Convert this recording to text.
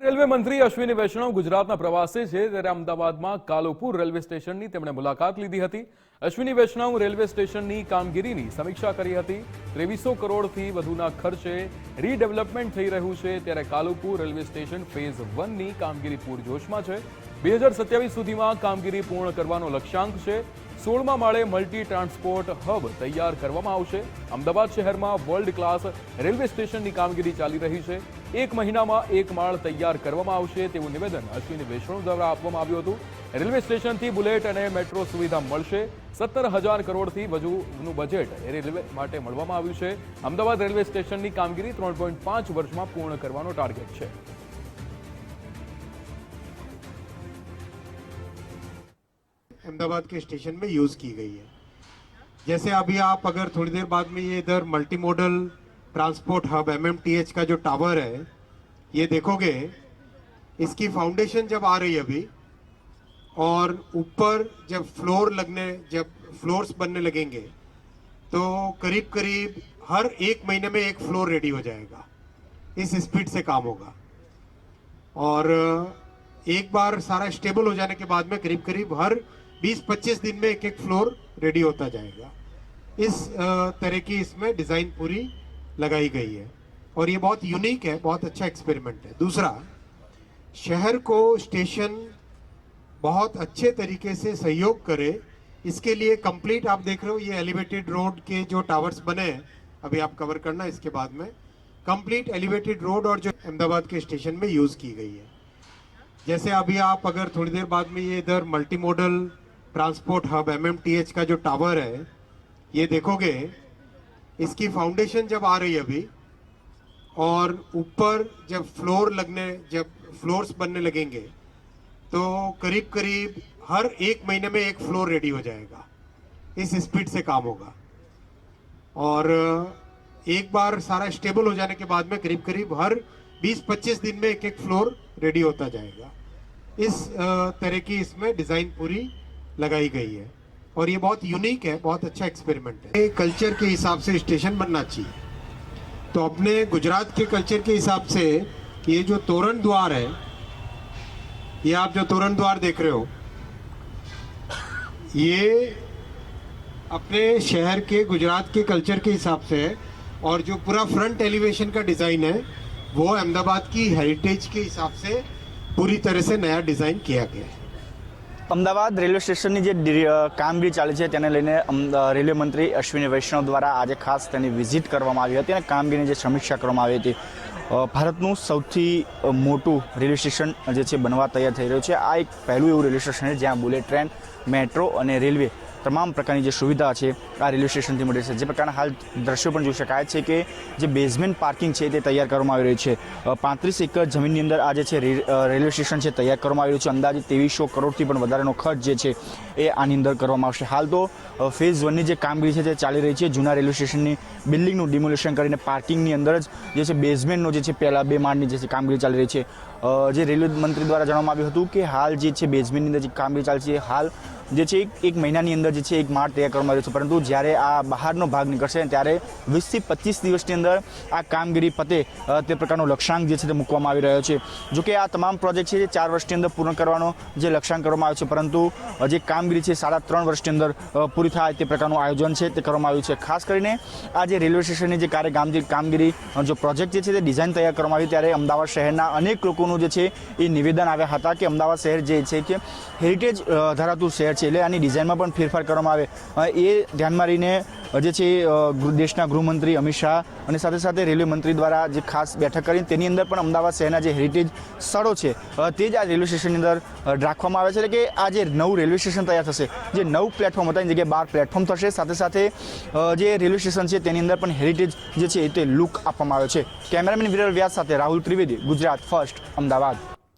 Railway મંત્રી અશ્વિની વૈષ્ણવ ગુજરાતના પ્રવાસે છે. ત્યારે અમદાવાદમાં કાલુપુર રેલવે સ્ટેશનની તેમણે મુલાકાત લીધી હતી. અશ્વિની વૈષ્ણવ રેલવે સ્ટેશનની કામગીરીની સમીક્ષા કરી હતી. ત્રેવીસો કરોડથી વધુના ખર્ચે રીડેવલપમેન્ટ થઈ રહ્યું છે. ત્યારે કાલુપુર રેલવે સ્ટેશન ફેઝ વનની કામગીરી પૂરજોશમાં છે. બે હજાર સત્યાવીસ સુધીમાં કામગીરી પૂર્ણ કરવાનો લક્ષ્યાંક છે. સોળમા માળે મલ્ટી ટ્રાન્સપોર્ટ હબ તૈયાર કરવામાં આવશે. અમદાવાદ શહેરમાં વર્લ્ડ ક્લાસ રેલવે સ્ટેશનની કામગીરી ચાલી રહી છે. એક મહિનામાં એક માળ તૈયાર કરવામાં આવશે તેવું નિવેદન અશ્વિની વૈષ્ણવ દ્વારા આપવામાં આવ્યું હતું રેલવે સ્ટેશનથી બુલેટ અને મેટ્રો સુવિધા મળશે સત્તર હજાર કરોડથી વધુનું બજેટ રેલવે માટે મળવામાં આવ્યું છે અમદાવાદ રેલવે સ્ટેશનની કામગીરી ત્રણ પોઈન્ટ પાંચ વર્ષમાં પૂર્ણ કરવાનો ટાર્ગેટ છે अहमदाबाद के स्टेशन में यूज की गई है जैसे अभी आप अगर थोड़ी देर बाद में ये इधर multi model transport hub MMTH का जो टावर है, ये देखोगे, इसकी फाउंडेशन जब आ रही है अभी, और ऊपर जब फ्लोर लगने, जब फ्लोर्स बनने लगेंगे तो करीब करीब हर एक महीने में एक फ्लोर रेडी हो जाएगा। इस स्पीड से काम होगा। और, एक बार सारा स्टेबल हो जाने के बाद में करीब करीब हर 20-25 दिन में एक एक फ्लोर रेडी होता जाएगा। इस तरह की इसमें डिज़ाइन पूरी लगाई गई है। और ये बहुत यूनिक है, बहुत अच्छा एक्सपेरिमेंट है। दूसरा, शहर को स्टेशन बहुत अच्छे तरीके से सहयोग करे, इसके लिए कंप्लीट आप देख रहे हो, ये एलिवेटेड रोड के जो टावर्स बने हैं, अभी आप कवर करना इसके बाद में कंप्लीट एलिवेटेड रोड और जो अहमदाबाद के स्टेशन में यूज़ की गई है। जैसे अभी आप अगर थोड़ी देर बाद में ये इधर multi modal transport hub MMTH का जो टावर है, ये देखोगे इसकी फाउंडेशन जब आ रही है अभी, और ऊपर जब फ्लोर लगने, जब फ्लोर्स बनने लगेंगे तो करीब करीब हर एक महीने में एक फ्लोर रेडी हो जाएगा। इस स्पीड से काम होगा। और एक बार सारा स्टेबल हो जाने के बाद में करीब करीब हर 20-25 दिन में एक एक फ्लोर रेडी होता जाएगा। इस तरह की इसमें डिज़ाइन पूरी लगाई गई है। और ये बहुत यूनिक है, बहुत अच्छा एक्सपेरिमेंट है। कल्चर के हिसाब से स्टेशन बनना चाहिए। तो अपने गुजरात के कल्चर के हिसाब से ये जो तोरण द्वार है, ये आप जो तोरण द्वार देख रहे हो, ये अपने शहर के, गुजरात के कल्चर के हिसाब से है और जो पूरा फ्रंट एलिवेशन का डिज़ाइन है, वो अहमदाबाद की हेरिटेज के हिसाब से पूरी तरह से नया डिज़ाइन किया गया है। અમદાવાદ રેલવે સ્ટેશનની જે કામગીરી ચાલે છે તેને લઈને રેલવે મંત્રી અશ્વિની વૈષ્ણવ દ્વારા આજે ખાસ તેની વિઝિટ કરવામાં આવી હતી અને કામગીરીની જે સમીક્ષા કરવામાં આવી હતી. ભારતનું સૌથી મોટું રેલવે સ્ટેશન જે છે બનવા તૈયાર થઈ રહ્યું છે. આ એક પહેલું એવું રેલવે સ્ટેશન છે જ્યાં બુલેટ ટ્રેન, મેટ્રો અને રેલવે તમામ પ્રકારની જે સુવિધા છે, આ રેલવે સ્ટેશનથી મળી છે. જે પ્રકારના હાલ દ્રશ્યો પણ જોઈ શકાય છે કે જે બેઝમેન્ટ પાર્કિંગ છે તે તૈયાર કરવામાં આવી રહ્યું છે. પાંત્રીસ એકર જમીનની અંદર આ જે છે રેલવે સ્ટેશન છે તૈયાર કરવામાં આવી રહ્યું છે. અંદાજે ત્રેવીસો કરોડથી પણ વધારેનો ખર્ચ જે છે એ આની અંદર કરવામાં આવશે. હાલ તો ફેઝ વનની જે કામગીરી છે તે ચાલી રહી છે. જૂના રેલવે સ્ટેશનની બિલ્ડિંગનું ડિમોલેશન કરીને પાર્કિંગની અંદર જ જે છે બેઝમેન્ટનો જે છે પહેલાં બે માળની જે છે કામગીરી ચાલી રહી છે. જે રેલવે મંત્રી દ્વારા જણાવવામાં આવ્યું હતું કે હાલ જે છે બેઝમેન્ટની અંદર જે કામગીરી ચાલશે હાલ જે છે એક મહિનાની અંદર જે છે એક માળ તૈયાર કરવામાં આવ્યો છે. પરંતુ જ્યારે આ બહારનો ભાગ નીકળશે ત્યારે વીસથી પચીસ દિવસની અંદર આ કામગીરી પતે તે પ્રકારનો લક્ષ્યાંક જે છે તે મૂકવામાં આવી રહ્યો છે. જોકે આ તમામ પ્રોજેક્ટ છે જે ચાર વર્ષની અંદર પૂર્ણ કરવાનો જે લક્ષ્યાંક કરવામાં આવ્યો છે, પરંતુ જે કામગીરી છે સાડા ત્રણ વર્ષની અંદર પૂરી થાય તે પ્રકારનું આયોજન છે તે કરવામાં આવ્યું છે. ખાસ કરીને આ જે રેલવે સ્ટેશનની જે કાર્ય કામ કામગીરી જો પ્રોજેક્ટ જે છે તે ડિઝાઇન તૈયાર કરવામાં આવી ત્યારે અમદાવાદ શહેરના અનેક લોકોનું જે છે એ નિવેદન આવ્યા હતા કે અમદાવાદ શહેર જે છે કે હેરિટેજ ધરાવતું શહેર છે એટલે આની ડિઝાઇનમાં પણ ફેરફાર કરવામાં આવે. એ ધ્યાનમાં રહીને જે છે દેશના ગૃહમંત્રી અમિત શાહ અને સાથે સાથે રેલવે મંત્રી દ્વારા જે ખાસ બેઠક કરી, તેની અંદર પણ અમદાવાદ શહેરના જે હેરિટેજ સ્થળો છે તે જ આ રેલવે સ્ટેશનની અંદર રાખવામાં આવે છે. એટલે કે આ જે નવું રેલવે સ્ટેશન તૈયાર થશે, જે નવું પ્લેટફોર્મ હતા, એની જગ્યાએ બાર પ્લેટફોર્મ થશે. સાથે સાથે જે રેલવે સ્ટેશન છે, તેની અંદર પણ હેરિટેજ જે છે તે લુક આપવામાં આવ્યો છે. કેમેરામેન વિરલ વ્યાસ સાથે રાહુલ ત્રિવેદી, ગુજરાત ફર્સ્ટ અમદાવાદ.